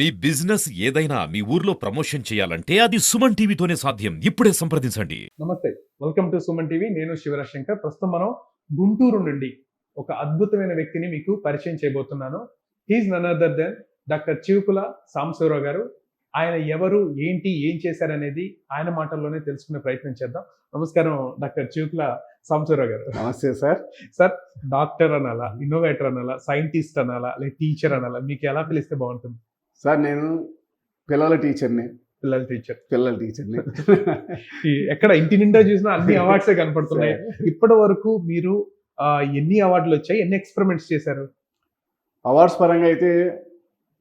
మీ business ఏదైనా మీ ఊర్లో promotion చేయాలంటే అది సుమన్ టీవీతోనే సాధ్యం. ఇప్పుడే సంప్రదించండి. నమస్తే. Welcome to Suman TV. నేను శివరాజ్ శంకర్. ప్రస్తుతం మనం గుంటూరు నుండి ఒక అద్భుతమైన వ్యక్తిని మీకు పరిచయం చేయబోతున్నాను. He's none other than doctor Chivukula Sambasivarao గారు. ఆయన ఎవరు ఏంటి ఏం చేశారనేది ఆయన మాటల్లోనే తెలుసుకునే ప్రయత్నం చేద్దాం. నమస్కారం డాక్టర్ చివుకుల సాంబశివరావు గారు. నమస్తే సార్. సార్ డాక్టర్ అనాలా ఇన్నోవేటర్ అనాలా సైంటిస్ట్ అనాలా లేదా టీచర్ అనాలా మీకు ఎలా పిలిస్తే బాగుంటుంది? సార్ నేను పిల్లల టీచర్ని. పిల్లల టీచర్. పిల్లల టీచర్ని. ఎక్కడ ఇంటి నిండా చూసినా అన్ని అవార్డ్సే కనపడుతున్నాయి. ఇప్పటి వరకు మీరు ఎన్ని అవార్డులు వచ్చాయి? ఎన్ని ఎక్స్పెరిమెంట్స్ చేశారు? అవార్డ్స్ పరంగా అయితే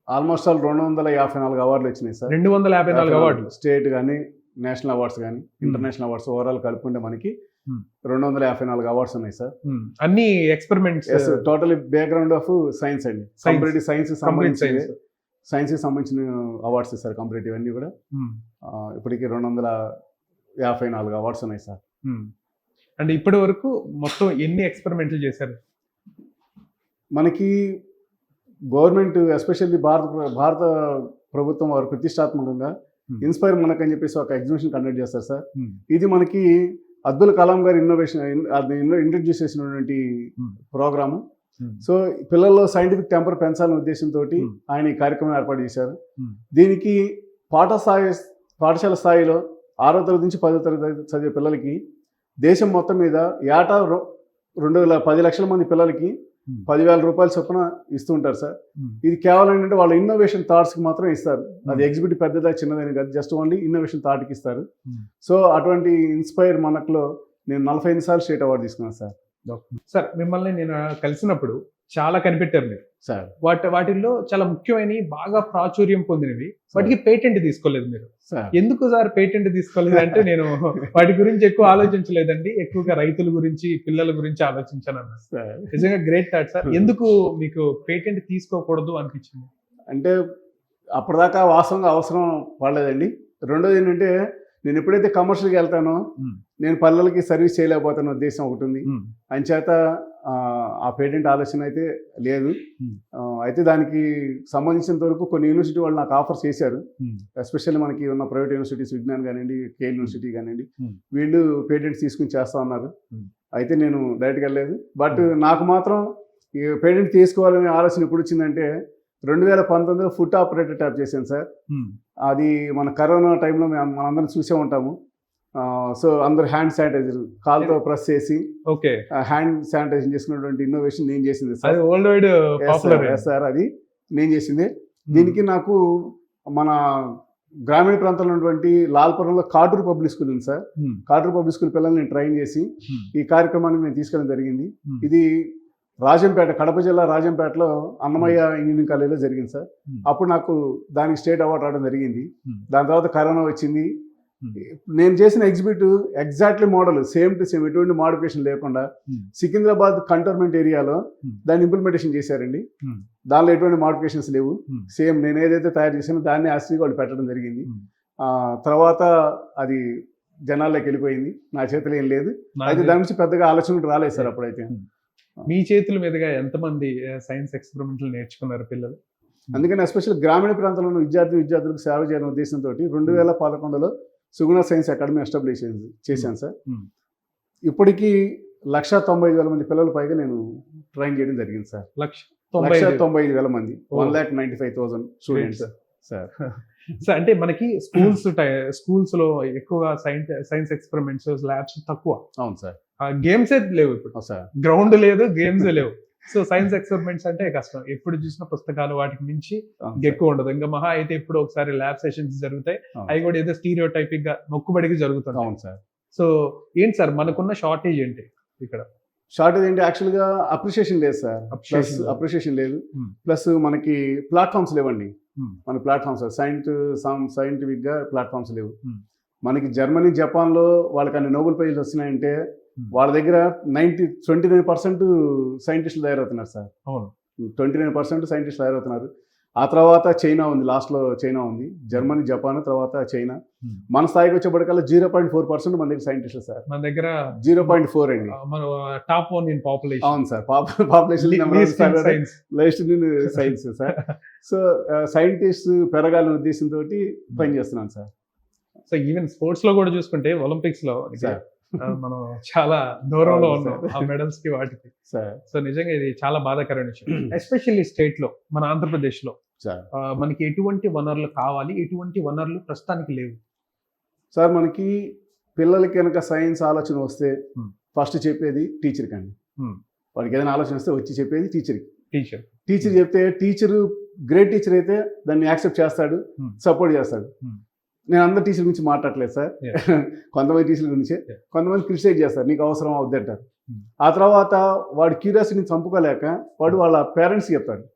ఆల్మోస్ట్ ఆల్ రెండు వందల యాభై నాలుగు అవార్డులు వచ్చినాయి సార్. రెండు వందల యాభై నాలుగు అవార్డులు. స్టేట్ కానీ నేషనల్ అవార్డ్స్ కానీ ఇంటర్నేషనల్ అవార్డ్స్ ఓవరాల్ కలుపుకుంటే మనకి Hmm. రెండు వందల యాభై నాలుగు అవార్డ్స్ ఉన్నాయి సార్. ఉమ్, అన్ని experiments totally background of science అండి. కంప్లీట్ సైన్స్ సంబంధించి సైన్స్ సైన్స్కి సంబంధించిన అవార్డ్స్ సార్ కంప్లీట్ ఇవన్నీ కూడా ఇప్పటికి రెండు వందల యాభై నాలుగు అవార్డ్స్ ఉన్నాయి సార్ అంటే ఇప్పటి వరకు మొత్తం ఎన్ని ఎక్స్పెరిమెంట్లు చేశారు మనకి గవర్నమెంట్ ఎస్పెషల్లీ భారత భారత ప్రభుత్వం వారు ప్రతిష్టాత్మకంగా. ఇన్స్పైర్ మనకు అని చెప్పేసి ఒక ఎగ్జిబిషన్ కండక్ట్ చేస్తారు సార్. ఇది మనకి అబ్దుల్ కలాం గారు ఇన్నోవేషన్ ఇంట్రడ్యూస్ చేసినటువంటి. ప్రోగ్రాము. సో పిల్లల్లో సైంటిఫిక్ టెంపర్ పెంచాలనే ఉద్దేశంతో Hmm. ఆయన ఈ కార్యక్రమం ఏర్పాటు చేశారు Hmm. దీనికి పాఠశాల పాఠశాల స్థాయిలో ఆరో తరగతి నుంచి పదో తరగతి చదివే పిల్లలకి దేశం మొత్తం మీద ఏటా రెండు వేల పది లక్షల మంది పిల్లలకి Hmm. పదివేల రూపాయల చొప్పున ఇస్తూ ఉంటారు సార్ Hmm. ఇది కేవలం ఏంటంటే వాళ్ళ ఇన్నోవేషన్ థాట్స్కి మాత్రం ఇస్తారు అది Hmm. ఎగ్జిబిట్ పెద్దదా చిన్నదని కాదు జస్ట్ ఓన్లీ ఇన్నోవేషన్ థాట్కి ఇస్తారు Hmm. సో అటువంటి ఇన్స్పైర్ మనకులో నేను నలభై ఐదు సార్లు స్టేట్ అవార్డు తీసుకున్నాను సార్ సార్ మిమ్మల్ని నేను కలిసినప్పుడు చాలా కనిపెట్టారు మీరు. సార్. వాటి వాటిల్లో చాలా ముఖ్యమైనవి బాగా ప్రాచుర్యం పొందినవి. వాటికి పేటెంట్ తీసుకోలేదు మీరు. సార్. ఎందుకు సార్ పేటెంట్ తీసుకోలేదు అంటే నేను వాటి గురించి ఎక్కువ ఆలోచించలేదండి. ఎక్కువగా రైతుల గురించి పిల్లల గురించి ఆలోచించాను నిజంగా గ్రేట్ థాట్ సార్. ఎందుకు మీకు పేటెంట్ తీసుకోకూడదు అనిపించింది? అంటే అప్పటిదాకా వాస్తవంగా అవసరం పడలేదండి. రెండోది ఏంటంటే నేను ఎప్పుడైతే కమర్షియల్కి వెళ్తానో. నేను పల్లెలకి సర్వీస్ చేయలేకపోతున్న ఉద్దేశం ఒకటి ఉంది. అంచేత ఆ, ఆ పేటెంట్ ఆలోచన అయితే లేదు. అయితే దానికి సంబంధించినంత వరకు కొన్ని యూనివర్సిటీ వాళ్ళు నాకు ఆఫర్ చేశారు. ఎస్పెషల్లీ మనకి ఉన్న ప్రైవేట్ యూనివర్సిటీస్ విజ్ఞాన్ కానివ్వండి కేఎల్ యూనివర్సిటీ కానివ్వండి. వీళ్ళు పేటెంట్స్ తీసుకుని చేస్తా ఉన్నారు. అయితే నేను డైరెక్ట్గా వెళ్ళలేదు. బట్ నాకు మాత్రం ఈ పేటెంట్ తీసుకోవాలనే ఆలోచన ఎప్పుడు వచ్చిందంటే రెండు వేల పంతొమ్మిదిలో ఫుడ్ ఆపరేటర్ ట్యాప్ చేశాను సార్. అది మన కరోనా టైంలో మేము మనందరం చూసే ఉంటాము. సో అందరు హ్యాండ్ శానిటైజర్ కాల్తో ప్రెస్ చేసి ఓకే. హ్యాండ్ శానిటైజర్ చేసుకున్నటువంటి ఇన్నోవేషన్ నేను చేసింది సార్. World wide sir. అది నేను చేసింది. దీనికి నాకు మన గ్రామీణ ప్రాంతంలో ఉన్నటువంటి లాల్పురంలో కాటూరు పబ్లిక్ స్కూల్ ఉంది సార్. కాటూరు పబ్లిక్ స్కూల్ పిల్లల్ని నేను ట్రైన్ చేసి ఈ కార్యక్రమానికి నేను తీసుకెళ్ళడం జరిగింది. ఇది రాజంపేట కడప జిల్లా రాజంపేటలో అన్నమయ్య ఇంజనీరింగ్ కాలేజీలో జరిగింది సార్ Hmm. అప్పుడు నాకు దానికి స్టేట్ అవార్డు రావడం జరిగింది Hmm. దాని తర్వాత కరోనా వచ్చింది నేను చేసిన exhibit exactly model same to same ఎటువంటి మోడిఫికేషన్ లేకుండా Hmm. సికింద్రాబాద్ కంటోన్మెంట్ ఏరియాలో Hmm. దాన్ని ఇంప్లిమెంటేషన్ చేశారండి Hmm. దానిలో ఎటువంటి మోడిఫికేషన్స్ లేవు Hmm. సేమ్ నేను ఏదైతే తయారు చేసానో దాన్ని యాస్ట్రీ వాళ్ళు పెట్టడం జరిగింది Hmm. ఆ, తర్వాత అది జనాల్లోకి వెళ్ళిపోయింది నా చేతిలో ఏం లేదు అయితే దాని నుంచి పెద్దగా ఆలోచన రాలేదు సార్ అప్పుడైతే మీ చేతుల మీదుగా ఎంతమంది సైన్స్ ఎక్స్పెరిమెంట్లు నేర్చుకున్నారు పిల్లలు? అందుకని ఎస్పెషల్ గ్రామీణ ప్రాంతంలో ఉన్న విద్యార్థి విద్యార్థులకు సేవ చేయాలనే ఉద్దేశంతో రెండు వేల పదకొండులో సుగుణ సైన్స్ అకాడమీ ఎస్టాబ్లిష్ చేశాను సార్. Hmm. ఇప్పటికీ లక్ష తొంభై ఐదు వేల మంది పిల్లల పైగా నేను ట్రైన్ చేయడం జరిగింది సార్. లక్ష తొంభై ఐదు. తొంభై ఐదు వేల మంది. One lakh ninety five thousand students. Sir. Sir అంటే మనకి స్కూల్స్ స్కూల్స్లో ఎక్కువగా సైన్స్ సైన్స్ ఎక్స్పెరిమెంట్స్ ల్యాబ్స్ తక్కువ. అవును సార్. గేమ్స్ లేవు ఇప్పుడు. సార్. గ్రౌండ్ లేదు గేమ్స్ లేవు. సో సైన్స్ ఎక్స్పెరిమెంట్స్ అంటే కష్టం. ఎప్పుడు చూసిన పుస్తకాలు వాటికి మించి. ఎక్కువ ఉండదు. ఇంకా మహా అయితే ఇప్పుడు ఒకసారి ల్యాబ్ సెషన్స్ జరుగుతాయి. అవి కూడా ఏదో స్టీరియో టైపిక్గా మొక్కుబడికి జరుగుతుంది అవును సార్. సో ఏంటి సార్ మనకున్న షార్టేజ్ ఏంటి ఇక్కడ? షార్టేజ్ ఏంటి? యాక్చువల్గా అప్రిషియేషన్ లేదు సార్. ప్లస్. అప్రిషియేషన్ లేదు. Hmm. ప్లస్ మనకి ప్లాట్ఫామ్స్ లేవండి. Hmm. మన ప్లాట్ఫామ్స్ సైంట్ సైంటిఫిక్గా ప్లాట్ఫామ్స్ లేవు. Hmm. మనకి జర్మనీ జపాన్లో వాళ్ళకి అన్ని నోబెల్ ప్రైజ్లు వస్తున్నాయంటే Hmm. వాళ్ళ దగ్గర నైంటీ ట్వంటీ నైన్ పర్సెంట్ సైంటిస్టులు తయారవుతున్నారు సార్. ట్వంటీ నైన్ పర్సెంట్ సైంటిస్టులు తయారవుతున్నారు. ఆ తర్వాత చైనా ఉంది లాస్ట్లో చైనా ఉంది. జర్మనీ జపాన్ తర్వాత చైనా. Hmm. మన స్థాయికి వచ్చేప్పటికల్లా జీరో పాయింట్ ఫోర్ పర్సెంట్ మన దగ్గర సైంటిస్టులు సార్ మన దగ్గర జీరో పాయింట్ ఫోర్ అండి. మన టాప్ వన్ ఇన్ పాపులేషన్ అవును sir population least science sir so scientist పెరగాలనే ఉద్దేశంతో పనిచేస్తున్నాను సార్ సో ఈవెన్ స్పోర్ట్స్లో కూడా చూసుకుంటే ఒలింపిక్స్లో సార్ మనం చాలా దూరంలో ఉన్నాం. ఆ మెడల్స్కి వాటికి. సార్ సో నిజంగా ఇది చాలా బాధాకరమైన విషయం. ఎస్పెషల్లీ స్టేట్లో మన ఆంధ్రప్రదేశ్లో మనకి ఎటువంటి వనరులు కావాలి ఎటువంటి వనరులు ప్రస్తుతానికి లేవు సార్ మనకి పిల్లలకి కనుక సైన్స్ ఆలోచన వస్తే Hmm. ఫస్ట్ చెప్పేది టీచర్కి అండి Hmm. వాడికి ఏదైనా ఆలోచన వస్తే వచ్చి చెప్పేది టీచర్కి టీచర్ టీచర్ చెప్తే టీచర్ గ్రేట్ టీచర్ అయితే దాన్ని యాక్సెప్ట్ చేస్తాడు Hmm. సపోర్ట్ చేస్తాడు Hmm. నేను అందరు టీచర్ గురించి మాట్లాడలేదు సార్. కొంతమంది టీచర్ల గురించే. కొంతమంది క్రిటిసైజ్ చేస్తారు నీకు అవసరం అవుద్ది అంటారు Hmm. ఆ తర్వాత వాడు క్యూరియాసిటీని చంపుకోలేక వాడు వాళ్ళ పేరెంట్స్ చెప్తాడు Hmm.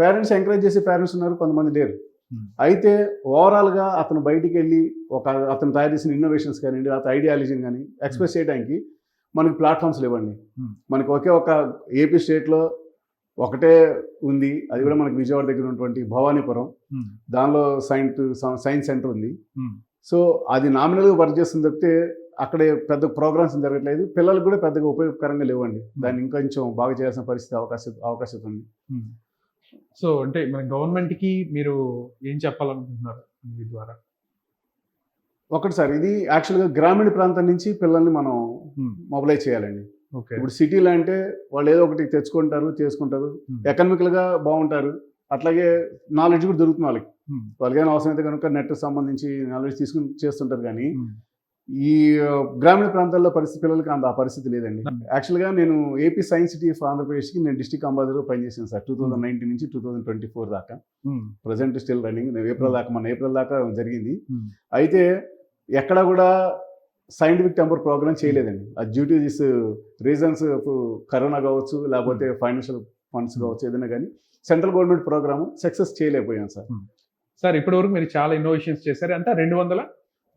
పేరెంట్స్ ఎంకరేజ్ చేసే పేరెంట్స్ ఉన్నారు కొంతమంది లేరు. Hmm. అయితే ఓవరాల్గా అతను బయటికి వెళ్ళి ఒక అతను తయారు చేసిన ఇన్నోవేషన్స్ కానివ్వండి అతని ఐడియాలజీని కానీ ఎక్స్ప్రెస్ చేయడానికి మనకి ప్లాట్ఫామ్స్ లేవండి. Hmm. మనకి ఒకే ఒక ఏపీ స్టేట్లో ఒకటే ఉంది. అది కూడా మనకి విజయవాడ దగ్గర ఉన్నటువంటి భవానీపురం. దానిలో సైన్స్ సైన్స్ సెంటర్ ఉంది. సో అది నామినల్గా వర్క్ చేస్తుంది తప్పితే అక్కడే పెద్ద ప్రోగ్రామ్స్ జరగట్లేదు. పిల్లలకు కూడా పెద్దగా ఉపయోగకరంగా లేవండి. దాన్ని ఇంకొంచెం బాగా చేయాల్సిన పరిస్థితి అవకాశం అవకాశం ఉంది. సో అంటే మన గవర్నమెంట్కి మీరు ఏం చెప్పాలనుకుంటున్నారు మీ ద్వారా? ఒకటి సార్ ఇది యాక్చువల్గా గ్రామీణ ప్రాంతం నుంచి పిల్లల్ని మనం. మొబిలైజ్ చేయాలండి. ఓకే. ఇప్పుడు సిటీలో అంటే వాళ్ళు ఏదో ఒకటి తెచ్చుకుంటారు చేసుకుంటారు ఎకనామికల్గా బాగుంటారు. అట్లాగే నాలెడ్జ్ కూడా దొరుకుతుంది వాళ్ళకి. వాళ్ళకైనా అవసరమైతే కనుక నెట్ సంబంధించి నాలెడ్జ్ తీసుకుని చేస్తుంటారు కానీ ఈ ఆ, గ్రామీణ ప్రాంతాల్లో పరిస్థితి పిల్లలకి అంత ఆ పరిస్థితి లేదండి. యాక్చువల్గా నేను ఏపీ సైన్స్ సిటీ ఆఫ్ ఆంధ్రప్రదేశ్కి నేను డిస్టిక్ అంబాసిడర్ పనిచేసాను సార్. టూ థౌసండ్ నైన్టీన్ నుంచి టూ థౌసండ్ ట్వంటీ ఫోర్ దాకా ప్రజెంట్ స్టిల్ రన్నింగ్ ఏప్రిల్ దాకా మన ఏప్రిల్ దాకా జరిగింది. అయితే ఎక్కడ కూడా సైంటిఫిక్ టెంపర్ ప్రోగ్రామ్ చేయలేదండి. అది due to this reasons corona కావచ్చు లేకపోతే ఫైనాన్షియల్ ఫండ్స్ కావచ్చు ఏదైనా కానీ సెంట్రల్ గవర్నమెంట్ ప్రోగ్రామ్ సక్సెస్ చేయలేకపోయాం సార్. సార్ ఇప్పటి వరకు మీరు చాలా ఇన్నోవేషన్స్ చేశారు. అంటే రెండు వందల?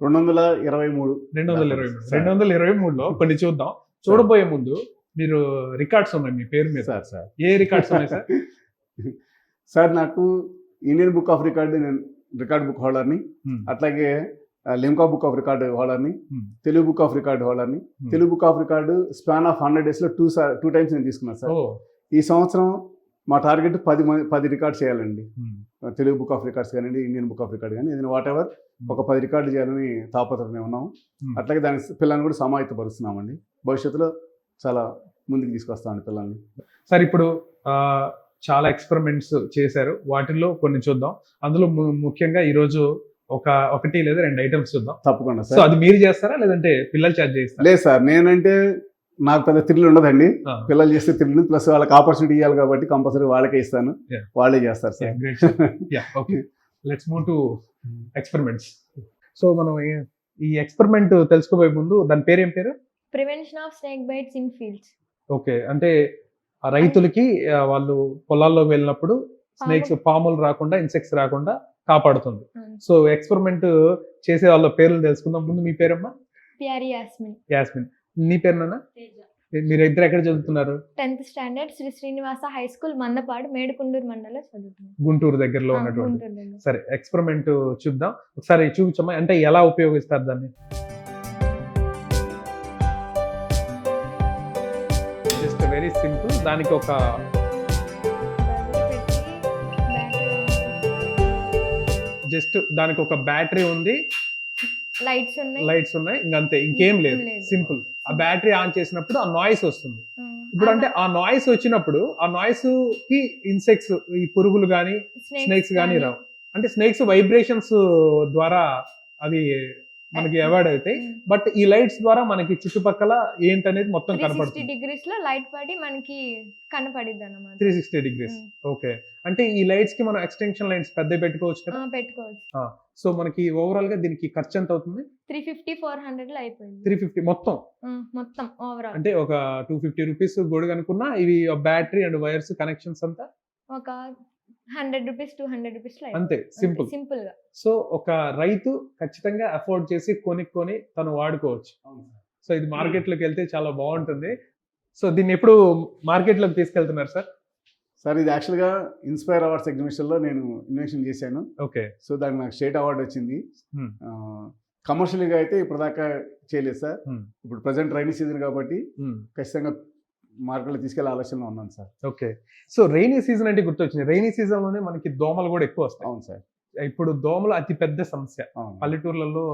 రెండు వందల ఇరవై మూడు రెండు వందల ఇరవై మూడు. రెండు వందల ఇరవై మూడులో కొన్ని చూద్దాం చూడబోయే ముందు మీరు రికార్డ్స్ ఉన్నాయి మీ పేరు మీద సార్ సార్ ఏ రికార్డ్స్ ఉన్నాయి సార్ సార్ నాకు ఇండియన్ బుక్ ఆఫ్ రికార్డ్ నేను రికార్డ్ బుక్ హోల్డర్ని. అట్లాగే లిమ్కా బుక్ ఆఫ్ రికార్డ్ హోల్డర్ని. Telugu book of record హోల్డర్ని. Telugu book of record span of hundred డేస్లో టూ సార్ టూ టైమ్స్ నేను తీసుకున్నాను సార్ ఈ సంవత్సరం మా టార్గెట్ పది మంది పది రికార్డ్ చేయాలండి. Hmm. Telugu book of records కానివ్వండి ఇండియన్ బుక్ ఆఫ్ రికార్డ్ కానీ ఏదైనా వాట్ ఎవర్ ఒక పది రికార్డు చేయాలని తాపత్రమే ఉన్నాము. Hmm. అట్లాగే దాని పిల్లల్ని కూడా సమాయత్తపరుస్తున్నామండి భవిష్యత్తులో చాలా ముందుకు తీసుకొస్తామండి పిల్లల్ని. సార్ ఇప్పుడు చాలా ఎక్స్పెరిమెంట్స్ చేశారు. వాటిల్లో కొన్ని చూద్దాం. అందులో ముఖ్యంగా ఈరోజు ఒక ఒకటి లేదా రెండు ఐటమ్స్ చూద్దాం. తప్పకుండా సార్. అది మీరు చేస్తారా? లేదంటే పిల్లలు చార్జ్ చేస్తారా లేదు సార్ నేనంటే నాకు పెద్ద థ్రిల్ ఉండదండి. పిల్లలు చేస్తే థ్రిల్ ప్లస్ వాళ్ళకి ఆపర్చునిటీ ఇవ్వాలి కాబట్టి కంపల్సరీ వాళ్ళకే ఇస్తాను. Yeah. వాళ్ళే చేస్తారు sir. Yeah okay let's move to experiments so మనం ఈ- ఎక్స్పెరిమెంట్ తెలుసుకోబోయే ముందు దాని పేరు ఏం పేరు? Prevention of snake bites in fields okay అంటే ఆ రైతులకి వాళ్ళు పొలాల్లోకి వెళ్ళినప్పుడు స్నేక్స్ పాములు రాకుండా ఇన్సెక్ట్స్ రాకుండా కాపాడుతుంది. సో ఎక్స్పెరిమెంట్ చేసే వాళ్ళ పేర్లు తెలుసుకుందాం. ముందు మీ పేరమ్మా? పియారి యాస్మిన్ యాస్మిన్ నీ పేరు నాన్న? మీరు ఇద్దరు ఎక్కడ చదువుతున్నారు? Tenth standard Shri Srinivasa high school Mandapadu Medukunduru మండలం చదువుతున్నాను. గుంటూరు దగ్గరలో ఉన్నటువంటి. సరే ఎక్స్పెరిమెంట్ చూద్దాం. ఒకసారి చూపించమ్మా అంటే ఎలా ఉపయోగిస్తారు దాన్ని? జస్ట్ వెరీ సింపుల్ దానికి ఒక జస్ట్ దానికి ఒక బ్యాటరీ ఉంది. లైట్స్ ఉన్నాయి. లైట్స్ ఉన్నాయి. ఇంకంతే ఇంకేం లేదు ఇంకేం లేదు. సింపుల్. ఆ బ్యాటరీ ఆన్ చేసినప్పుడు ఆ నాయిస్ వస్తుంది. ఇప్పుడు అంటే ఆ నాయిస్ వచ్చినప్పుడు ఆ నాయిస్కి ఇన్సెక్ట్స్ ఈ పురుగులు కానీ స్నేక్స్ కానీ- రావు. అంటే స్నేక్స్ వైబ్రేషన్స్ ద్వారా అవి మనకి అవాయిడ్ అవుతాయి. బట్ ఈ లైట్స్ ద్వారా మనకి చుట్టుపక్కల ఏంటనేది మొత్తం 360 కనపడుతుంది. డిగ్రీస్లో లైట్ పడి మనకి కనపడిద్ది అన్నమాట త్రీ సిక్స్టీ డిగ్రీస్. ఓకే అంటే ఈ లైట్స్కి మనం ఎక్స్టెన్షన్ లైట్స్ పెద్ద పెట్టుకోవచ్చు కదా? పెట్టుకోవచ్చు. సో మనకి ఓవరాల్గా దీనికి ఖర్చు ఎంత అవుతుంది? త్రీ ఫిఫ్టీ ఫోర్ హండ్రెడ్లో అయిపోయింది. త్రీ ఫిఫ్టీ మొత్తం? ఆ, మొత్తం ఓవరాల్ అంటే ఒక టూ ఫిఫ్టీ రూపీస్ గొడుగు అనుకున్నా ఇవి బ్యాటరీ అండ్ వైర్స్ కనెక్షన్స్ అంతా? ఒక హండ్రెడ్ రూపీస్ టూ హండ్రెడ్ రూపీస్లో అంతే సింపుల్ సింపుల్. గా సో ఒక రైతు ఖచ్చితంగా అఫోర్డ్ చేసి కొనుక్కొని తను వాడుకోవచ్చు. సో ఇది మార్కెట్లోకి వెళ్తే చాలా బాగుంటుంది. సో దీన్ని ఎప్పుడు మార్కెట్లోకి తీసుకెళ్తున్నారు సార్? సార్ ఇది యాక్చువల్గా ఇన్స్పైర్ అవార్డ్స్ ఎగ్జిబిషన్లో నేను ఇన్వెన్షన్ చేశాను. ఓకే. సో దానికి నాకు స్టేట్ అవార్డు వచ్చింది. Hmm. కమర్షియల్గా అయితే ఇప్పుడు దాకా చేయలేదు సార్. Hmm. ఇప్పుడు ప్రజెంట్ రైనీ సీజన్ కాబట్టి ఖచ్చితంగా మార్కెట్లో తీసుకెళ్ళే ఆలోచనలో ఉన్నాను sir. Okay. So rainy season అంటే గుర్తొచ్చింది. రైనీ సీజన్లోనే మనకి దోమలు కూడా ఎక్కువ వస్తాయి. అవును సార్. ఇప్పుడు దోమలు అతి పెద్ద సమస్య. పల్లెటూర్లలో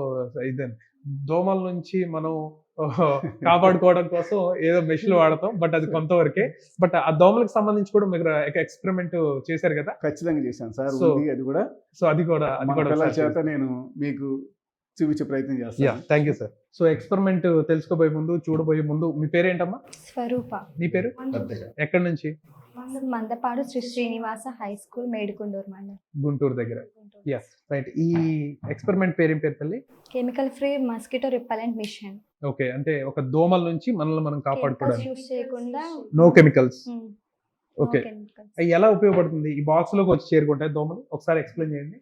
ఇదే. దోమల నుంచి మనం కాపాడుకోవడం కోసం ఏదో మెషిన్ వాడతాం బట్ అది కొంతవరకే. బట్ ఆ దోమలకు సంబంధించి కూడా మీరు ఎక్స్పెరిమెంట్ చేశారు కదా? ఖచ్చితంగా చేశాను సార్. అది కూడా. సో అది కూడా అది కూడా చేత నేను మీకు చూపించే ప్రయత్నం చేస్తాను. Thank you sir so experiment తెలుసుకోబోయే ముందు చూడబోయే ముందు మీ పేరేంటమ్మా? స్వరూప. నీ పేరు? ఎక్కడి నుంచి? మందపాడు శ్రీ శ్రీనివాస హై స్కూల్ మేడుకుండూరు మండలం. గుంటూరు దగ్గర. యా రైట్ ఈ ఎక్స్పెరిమెంట్ పేరేం పేరు తల్లి? Chemical free mosquito repellent machine okay అంటే ఒక దోమల నుంచి మనల్ని మనం కాపాడుకోవడానికి. యూస్ చేయకుండా నో కెమికల్స్ ఓకే ఎలా ఉపయోగపడుతుంది? ఈ బాక్స్లోకి వచ్చి చేరుకుంటాయి దోమలు? ఒకసారి ఎక్స్ప్లెయిన్ చేయండి.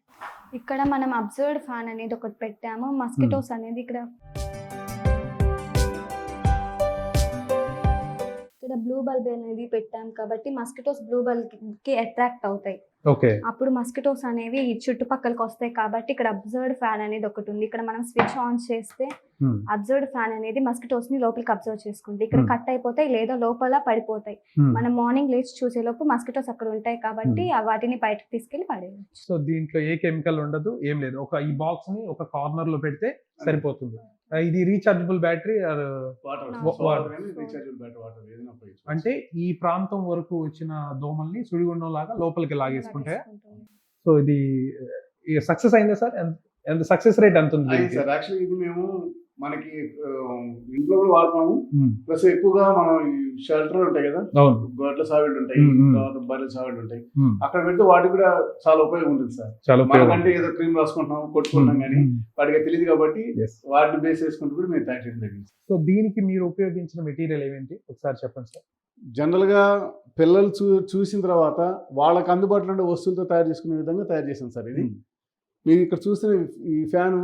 ఇక్కడ మనం అబ్జర్వ్డ్ ఫ్యాన్ అనేది ఒకటి పెట్టాము. మస్కిటోస్ అనేది ఇక్కడ ఇక్కడ బ్లూ బల్బ్ అనేది పెట్టాం కాబట్టి మస్కిటోస్ బ్లూ బల్బ్కి అట్రాక్ట్ అవుతాయి. అప్పుడు మస్కిటోస్ అనేవి ఈ చుట్టుపక్కలకి వస్తాయి కాబట్టి ఇక్కడ అబ్జర్వ్డ్ ఫ్యాన్ అనేది ఒకటి ఉంది. ఇక్కడ మనం స్విచ్ ఆన్ చేస్తే అబ్జర్వ్డ్ ఫ్యాన్ అనేది మస్కిటోస్ని లోపలికి అబ్జర్వ్ చేసుకుంటే ఇక్కడ. కట్ అయిపోతాయి లేదా లోపల పడిపోతాయి. మనం మార్నింగ్ లేచి చూసే లోపు మస్కిటోస్ అక్కడ ఉంటాయి కాబట్టి ఆ వాటిని బయటకు తీసుకెళ్ళి పడేయచ్చు. సో దీంట్లో ఏ కెమికల్ ఉండదు ఏం లేదు. ఒక ఈ బాక్స్ని ఒక కార్నర్లో పెడితే సరిపోతుంది. ఇది రీఛార్జబుల్ బ్యాటరీ. అంటే ఈ ప్రాంతం వరకు వచ్చిన దోమల్ని సుడిగుండం లాగా లోపలికి లాగేసుకుంటాయా లాగేసుకుంటుంది. సో ఇది సక్సెస్ అయిందా సార్? ఎంత సక్సెస్ రేట్ ఎంత ఉంది? సార్. యాక్చువల్లీ ఇది మేము మనకి ఇంట్లో కూడా వాడుతాము. ప్లస్ ఎక్కువగా మనం ఈ షెల్టర్ ఉంటాయి కదా? గొడ్ల సావిళ్ళు ఉంటాయి. తర్వాత బర్రెల ఉంటాయి. అక్కడ పెడితే వాటికి కూడా చాలా ఉపయోగం ఉంటుంది సార్. చాలా మనకంటే ఏదో క్రీమ్ రాసుకుంటున్నాం కొట్టుకుంటాం కానీ వాటికి తెలియదు కాబట్టి. వాటిని బేస్ చేసుకుంటూ కూడా మేము తయారు చేయడం జరిగింది సో దీనికి మీరు ఉపయోగించిన మెటీరియల్ ఏమేంటి? ఒకసారి చెప్పండి సార్. జనరల్గా పిల్లలు చూ చూసిన తర్వాత వాళ్ళకి అందుబాటులో ఉండే వస్తువులతో తయారు చేసుకునే విధంగా తయారు చేసాం సార్ ఇది. మీరు ఇక్కడ చూస్తున్న ఈ ఫ్యాన్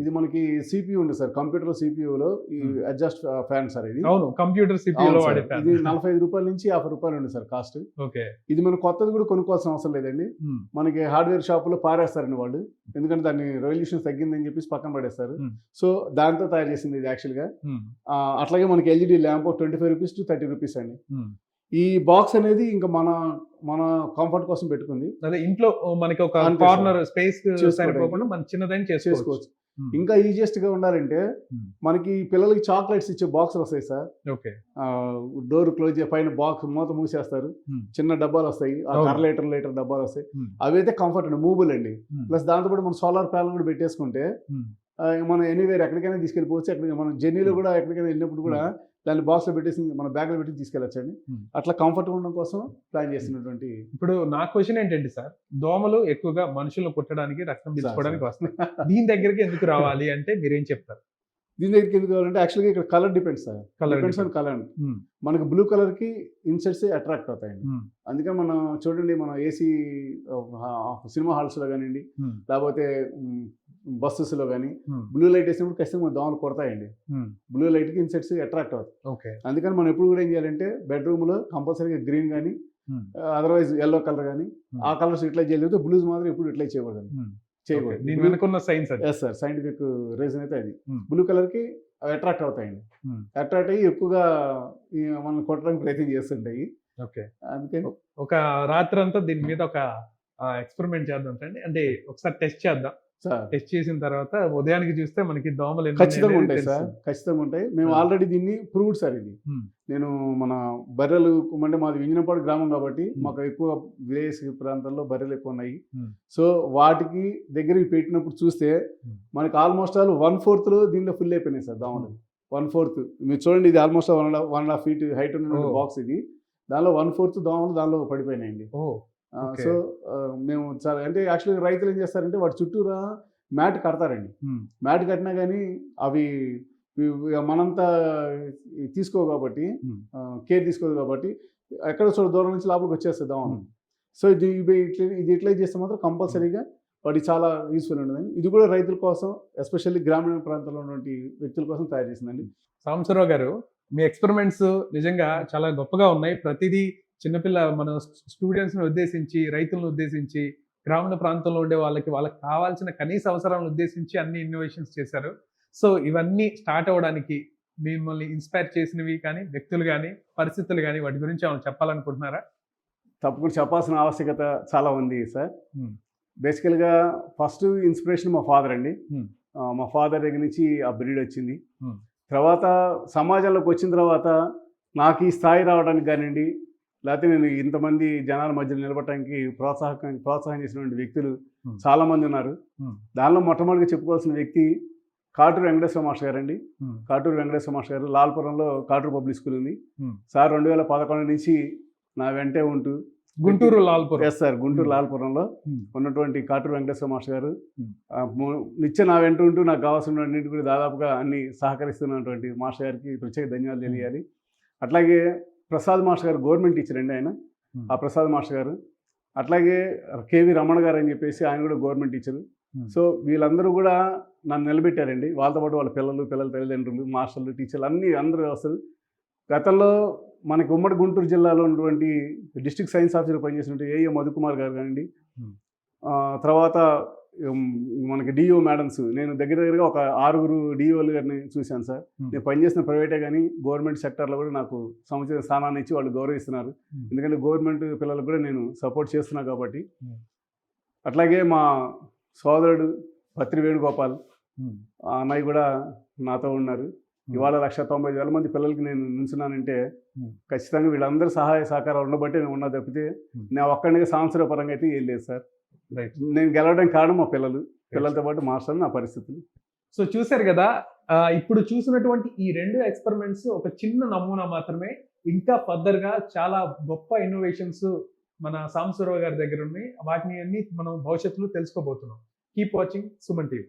ఇది మనకి సిపియు ఉంది సార్. కంప్యూటర్ సిపియులో ఈ. అడ్జస్ట్ ఫ్యాన్ సార్ ఇది. అవును కంప్యూటర్ సార్. ఇది నలభై ఐదు రూపాయల నుంచి యాభై రూపాయలు ఉంది సార్ కాస్ట్. ఓకే. ఇది మనం కొత్తది కూడా కొనుక్కోవాల్సిన అవసరం లేదండి. మనకి హార్డ్వేర్ షాపులో పారేస్తారండి వాళ్ళు. ఎందుకంటే దాన్ని రెవల్యూషన్ తగ్గిందని చెప్పేసి పక్కన పడేస్తారు. సో దాంతో తయారు చేసింది ఇది యాక్చువల్గా. అట్లాగే మనకి LED lamp twenty five rupees to thirty rupees అండి. ఈ బాక్స్ అనేది ఇంకా మన మన కంఫర్ట్ కోసం పెట్టుకుంది. అదే ఇంట్లో మనకి ఒక కార్నర్ స్పేస్. సరిపోకుండా మన చిన్నదైన చేసుకోవచ్చు. ఇంకా ఈజియెస్ట్గా ఉండాలంటే. మనకి పిల్లలకి చాక్లెట్స్ ఇచ్చే బాక్స్ వస్తాయి సార్. ఓకే. డోర్ క్లోజ్ పైన బాక్స్ మూత మూసేస్తారు. చిన్న డబ్బాలు వస్తాయి. లీటర్ లీటర్ డబ్బాలు వస్తాయి. అవి అయితే కంఫర్ట్ అండి మూవబుల్ అండి. ప్లస్ దాంతో పాటు మనం సోలార్ ప్యానల్ కూడా పెట్టేసుకుంటే మనం ఎనీవేర్ ఎక్కడికైనా తీసుకెళ్ళిపోవచ్చు. ఎక్కడికి మనం జర్నీలో కూడా ఎక్కడికైనా వెళ్ళినప్పుడు కూడా దాన్ని బాక్స్లో పెట్టేసి మన బ్యాగ్లో పెట్టి తీసుకెళ్ళొచ్చండి. Hmm. అట్లా కంఫర్ట్ ఉండడం కోసం ప్లాన్ చేస్తున్నటువంటి ఇప్పుడు నా క్వశ్చన్ ఏంటంటే సార్ దోమలు ఎక్కువగా మనుషులు కుట్టడానికి రక్తం పీల్చుకోవడానికి వస్తాయి. దీని దగ్గరికి ఎందుకు రావాలి అంటే మీరేం చెప్తారు? దీని దగ్గరికి ఎందుకు కావాలంటే యాక్చువల్గా ఇక్కడ colour depends sir. Colour depends on colour మనకి బ్లూ కలర్కి ఇన్సెట్స్ అట్రాక్ట్ అవుతాయండి. అందుకని మనం చూడండి మనం ఏసీ సినిమా హాల్స్లో కానివ్వండి లేకపోతే బస్సెస్లో కానీ బ్లూ లైట్ వేసినప్పుడు ఖచ్చితంగా దోమలు కొడతాయండి. బ్లూ లైట్కి ఇన్సెట్స్ అట్రాక్ట్ అవుతాయి. ఓకే. అందుకని మనం ఎప్పుడు కూడా ఏం చేయాలంటే బెడ్రూమ్లో కంపల్సరీగా గ్రీన్ కానీ అదర్వైజ్ ఎల్లో కలర్ కానీ ఆ కలర్స్ యూటిలైజ్ చేయలేదు బ్లూస్ మాత్రం ఎప్పుడు యూటిలైజ్ చేయకూడదు. Science yes sir scientific reason అయితే అది. బ్లూ కలర్కి అవి అట్రాక్ట్ అవుతాయండి. అట్రాక్ట్ అయ్యి ఎక్కువగా మనం కొట్టడానికి ప్రయత్నం చేస్తుంటాయి. ఓకే. అందుకని ఒక రాత్రి అంతా దీని మీద ఒక ఎక్స్పెరిమెంట్ చేద్దాం అండి అంటే ఒకసారి టెస్ట్ చేద్దాం. టెస్ట్ చేసిన తర్వాత ఉదయానికి చూస్తే మనకి దోమలు ఖచ్చితంగా ఉంటాయి సార్. ఖచ్చితంగా ఉంటాయి మేము. ఆల్రెడీ దీన్ని ప్రూవ్డ్ సార్ ఇది. నేను మన బర్రెలు అంటే మాది వింజనపాడు గ్రామం కాబట్టి. మాకు ఎక్కువ విలేజ్ ప్రాంతాల్లో బర్రెలు ఎక్కువ ఉన్నాయి. సో వాటికి దగ్గరికి పెట్టినప్పుడు చూస్తే. మనకి ఆల్మోస్ట్ ఆల్ వన్ ఫోర్త్లో దీనిలో ఫుల్ అయిపోయినాయి సార్ దోమలు. వన్ ఫోర్త్ మీరు చూడండి ఇది almost one one and half feet height ఉన్న. బాక్స్ ఇది దానిలో వన్ ఫోర్త్ దోమలు దానిలో పడిపోయినాయండి. సో మేము చాలా అంటే యాక్చువల్గా రైతులు ఏం చేస్తారంటే వాటి చుట్టూరా మ్యాట్ కడతారండి. మ్యాట్ కట్టినా కానీ అవి మనంతా తీసుకోవు కాబట్టి. కేర్ తీసుకోదు కాబట్టి ఎక్కడ చూడ దూరం నుంచి లోపలికి వచ్చేస్తుంది Hmm. సో ఇది ఇవి ఇట్లా ఇది ఇట్లా చేస్తే మాత్రం కంపల్సరీగా వాటి చాలా యూస్ఫుల్ ఉంటుంది. ఇది కూడా రైతుల కోసం ఎస్పెషల్లీ గ్రామీణ ప్రాంతంలో ఉన్నటువంటి వ్యక్తుల కోసం తయారు చేసిందండి. సాంబశివరావు గారు మీ ఎక్స్పెరిమెంట్స్ నిజంగా చాలా గొప్పగా ఉన్నాయి. ప్రతిదీ చిన్నపిల్ల మన స్టూడెంట్స్ని ఉద్దేశించి రైతులను ఉద్దేశించి గ్రామీణ ప్రాంతంలో ఉండే వాళ్ళకి వాళ్ళకి కావాల్సిన కనీస అవసరాలను ఉద్దేశించి అన్ని ఇన్నోవేషన్స్ చేశారు. సో ఇవన్నీ స్టార్ట్ అవ్వడానికి మిమ్మల్ని ఇన్స్పైర్ చేసినవి కానీ వ్యక్తులు కానీ పరిస్థితులు కానీ వాటి గురించి ఏమైనా చెప్పాలనుకుంటున్నారా? తప్పకుండా చెప్పాల్సిన ఆవశ్యకత చాలా ఉంది సార్. బేసికల్గా ఫస్ట్ ఇన్స్పిరేషన్ మా ఫాదర్ అండి. మా ఫాదర్ దగ్గర నుంచి ఆ బ్రీడ్ వచ్చింది. తర్వాత సమాజంలోకి వచ్చిన తర్వాత నాకు ఈ స్థాయి రావడానికి కానివ్వండి లేకపోతే నేను ఇంతమంది జనాల మధ్యలో నిలబడటానికి ప్రోత్సాహకం ప్రోత్సాహం చేసినటువంటి వ్యక్తులు. చాలామంది ఉన్నారు. దానిలో మొట్టమొదటిగా చెప్పుకోవాల్సిన వ్యక్తి కాటూరు వెంకటేశ్వర మాస్టర్ గారండి. కాటూరు వెంకటేశ్వర మాస్టర్ గారు లాల్పురంలో కాటూరు పబ్లిక్ స్కూల్ ఉంది. సార్ రెండు వేల పదకొండు నుంచి నా వెంటే ఉంటూ గుంటూరు లాల్పూర్ ఎస్ సార్ గుంటూరు. లాల్పురంలో. ఉన్నటువంటి కాటూరు వెంకటేశ్వర మాస్టర్ గారు నిత్యం నా వెంట ఉంటూ నాకు కావాల్సినటువంటి కూడా దాదాపుగా అన్ని సహకరిస్తున్నటువంటి మాస్టర్ గారికి ప్రత్యేక ధన్యవాదాలు తెలియాలి అట్లాగే ప్రసాద్ మాస్టర్ గారు గవర్నమెంట్ టీచర్ అండి ఆయన. ఆ ప్రసాద్ మాస్టర్ గారు. అట్లాగే కేవి రమణ గారు అని చెప్పేసి ఆయన కూడా గవర్నమెంట్ టీచరు. సో వీళ్ళందరూ కూడా నన్ను నిలబెట్టారండి. వాళ్ళతో పాటు వాళ్ళ పిల్లలు పిల్లల తల్లిదండ్రులు మాస్టర్లు టీచర్లు అన్ని అందరూ వ్యవస్థలు. గతంలో మనకి ఉమ్మడి గుంటూరు జిల్లాలో ఉన్నటువంటి డిస్ట్రిక్ట్ సైన్స్ ఆఫీసర్ పనిచేసినటువంటి ఏఏ మధుకుమార్ గారు కానివ్వండి తర్వాత మనకి డిఓ మేడమ్స్ నేను దగ్గర దగ్గరగా ఒక ఆరుగురు డిఓలు గారిని చూశాను సార్. నేను పనిచేసిన ప్రైవేటే కానీ గవర్నమెంట్ సెక్టర్లో కూడా నాకు సముచిత స్థానాన్ని ఇచ్చి వాళ్ళు గౌరవిస్తున్నారు. ఎందుకంటే గవర్నమెంట్ పిల్లలకు కూడా నేను సపోర్ట్ చేస్తున్నా కాబట్టి. అట్లాగే మా సోదరుడు పత్రి వేణుగోపాల్ అన్నయ్య కూడా నాతో ఉన్నారు ఇవాళ లక్ష తొంభై వేల మంది పిల్లలకి నేను నుంచున్నానంటే. ఖచ్చితంగా వీళ్ళందరూ సహాయ సహకారం ఉండబట్టే నేను ఉన్నా తప్పితే. నేను ఒక్కడిగా సంవత్సర పరంగా అయితే ఏం లేదు సార్ నేను గెలవడానికి కారణం మా పిల్లలు. పిల్లలతో పాటు మాస్టర్ నా పరిస్థితులు. సో చూశారు కదా ఇప్పుడు చూసినటువంటి ఈ రెండు ఎక్స్పెరిమెంట్స్ ఒక చిన్న నమూనా మాత్రమే. ఇంకా ఫర్దర్గా చాలా గొప్ప ఇన్నోవేషన్స్ మన సాంబశివరావు గారి దగ్గర ఉన్నాయి. వాటిని అన్ని మనం భవిష్యత్తులో తెలుసుకోబోతున్నాం. Keep watching Suman TV.